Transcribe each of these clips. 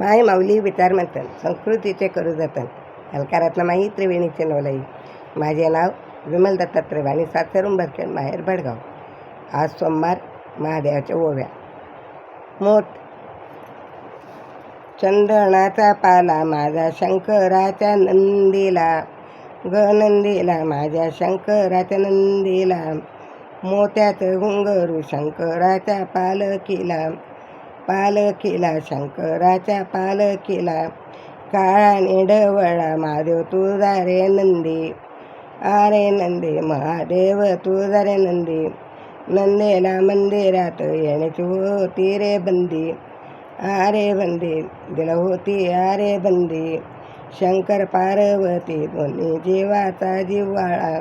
माय माऊली विचार म्हणतात संस्कृतीचे करू जतन हलकारातला माई त्रिवेणीचे नवलाई. माझे नाव विमल दत्ता त्रिवाणी सातरून भरखेड माहेर भडगाव. आज सोमवार महादेवाच्या ओव्या. मोठ चंदनाचा पाला माझा शंकराच्या नंदीला ग नंदीला माझ्या शंकराच्या नंदीला. मोत्याचं घुंगरू शंकराच्या पालकीला पाल पालखीला शंकराच्या केला काळा ढवळा महादेव तुझा रे नंदी. आरे नंदी महादेव तुझा रे नंदी. नंदेला मंदिरात येण्याची होती रे बंदी. आरे बंदी दिला होती आरे बंदी. शंकर पार्वती दोन्ही जीवाचा जिव्हाळा.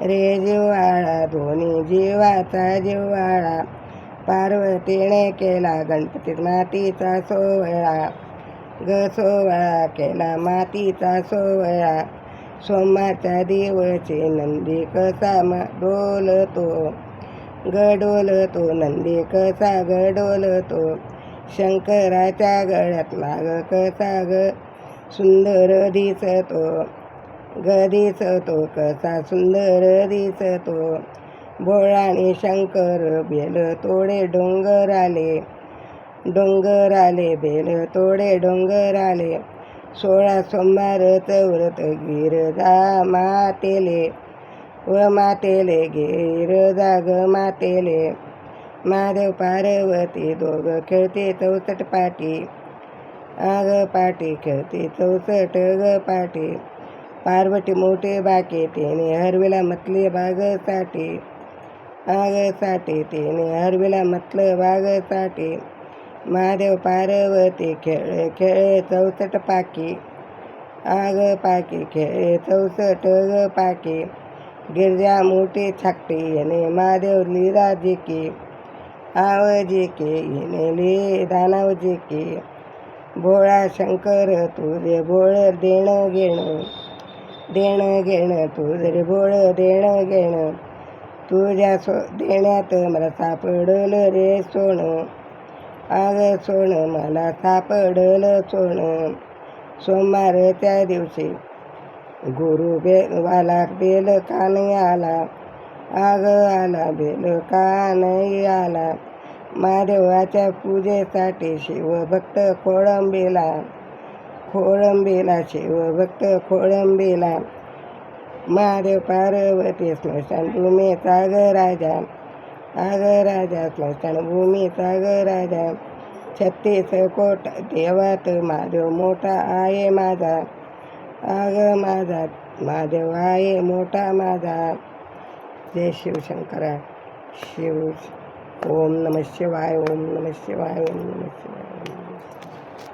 रे जिव्हाळा दोन्ही जीवाचा जिव्हाळा. पार्वतीने केला गणपतीत मातीचा सोहळा ग सोहळा केला मातीचा सोहळा सोमाच्या दिवशी नंदी कसा म डोलतो गडोलतो नंदी कसा गडोलतो शंकराच्या गळ्यात ग कसा ग सुंदर दिसतो ग दिसतो कसा सुंदर दिसतो भोळाने शंकर बेल तोडे डोंगर आले डोंगर आले बेल तोडे डोंगर आले सोळा सोमवार चौरत गिरजा मातेले. व मातेले गिरजा ग मातेले. महादेव पार्वती दोघं खेळते चौसट पाटी. आग पाटी खेळते चौसट ग पाटी. पार्वती मोठे बाके तिने हरविला मतली बागसाठी. आग आगसाठी तिने हरविला म्हटलं बागसाठी महादेव पार्वती खेळ खेळे चौसष्ट पाकी आग पाकी खेळे चौसष्ट ग पाकी गिरजा मोठी छाकटी येणे महादेव लिरा जिकी आव जिके येणे लि दानव जिके भोळा शंकर तुझे भोळ देणं घेणं देणं घेणं तुझे भोळ देणं घेणं तुझ्या सो देण्यात मला सापडलं रे सोनं. आग सोनं मला सापडलं सोनं. सोमवारच्या दिवशी गुरु बे वाला बेल कान आला. आग आला बेल कान आला. महादेवाच्या पूजेसाठी शिवभक्त खोळंबीला खोळंबीला शिवभक्त खोळंबीला. महादेव पार्वती स्मशानभूमीचा साग राजा आग राजा स्मशानभूमीचा साग राजा छत्तीस कोट देवात महादेव मोठा आहे माझा आग माझा महादेव आहे मोठा माझा. जय शिवशंकरा शिव ओम नम शिवाय ओम नम शिवाय ओम नम शिवाय.